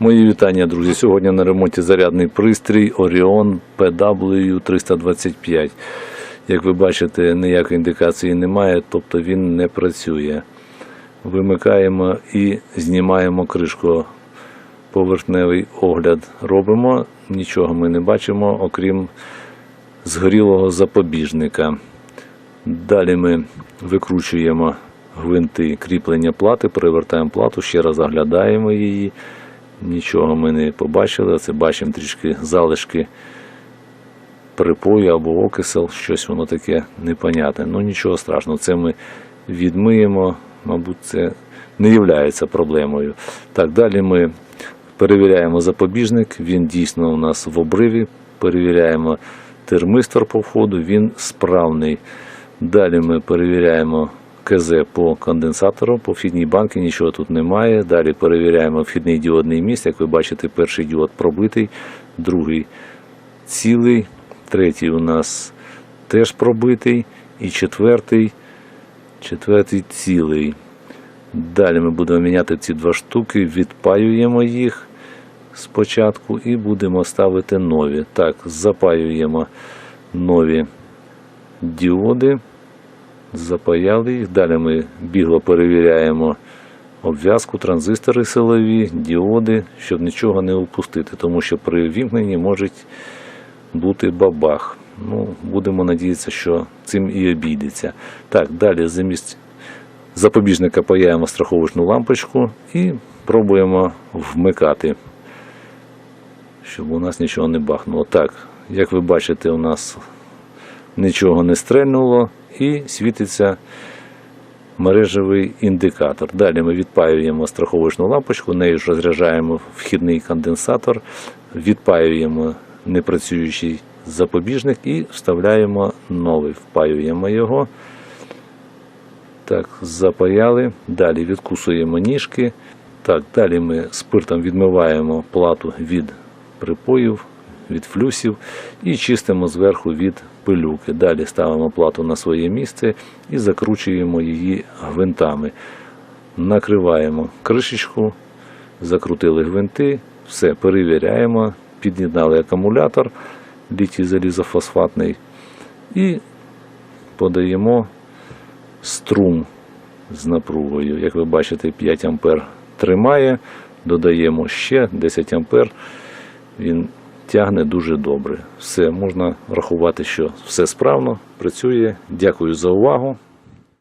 Мої вітання, друзі. Сьогодні на ремонті зарядний пристрій Orion PW325. Як ви бачите, ніякої індикації немає, тобто він не працює. Вимикаємо і знімаємо кришку. Поверхневий огляд робимо, нічого ми не бачимо, окрім згорілого запобіжника. Далі ми викручуємо гвинти кріплення плати, перевертаємо плату, ще раз оглядаємо її. Нічого ми не побачили. Це бачимо трішки залишки припою або окисел, щось воно таке непонятне. Ну нічого страшного, це ми відмиємо, мабуть, це не є проблемою. Так, далі ми перевіряємо запобіжник, він дійсно у нас в обриві. Перевіряємо термистор по входу, він справний. Далі ми перевіряємо КЗ по конденсатору, по вхідній банки нічого тут немає. Далі перевіряємо вхідний діодний міст. Як ви бачите, перший діод пробитий, другий цілий, третій у нас теж пробитий, і четвертий, четвертий цілий. Далі ми будемо міняти ці два штуки, відпаюємо їх спочатку і будемо ставити нові. Так, запаюємо нові діоди, запаяли їх. Далі ми бігло перевіряємо обв'язку, транзистори силові, діоди, щоб нічого не упустити, тому що при вімкненні може бути бабах. Ну, будемо надіятися, що цим і обійдеться. Так, далі замість запобіжника паяємо страховочну лампочку і пробуємо вмикати, щоб у нас нічого не бахнуло. Так, як ви бачите, у нас нічого не стрельнуло і світиться мережевий індикатор. Далі ми відпаюємо страховочну лампочку, нею ж розряджаємо вхідний конденсатор, відпаюємо непрацюючий запобіжник і вставляємо новий, впаюємо його. Так, запаяли. Далі відкусуємо ніжки. Так, далі ми спиртом відмиваємо плату від припоїв, від флюсів і чистимо зверху від пилюки. Далі ставимо плату на своє місце і закручуємо її гвинтами. Накриваємо кришечку, закрутили гвинти, все перевіряємо, під'єднали акумулятор літій залізофосфатний і подаємо струм з напругою. Як ви бачите, 5 А тримає, додаємо ще 10 А. Він тягне дуже добре. Все, можна рахувати, що все справно, працює. Дякую за увагу.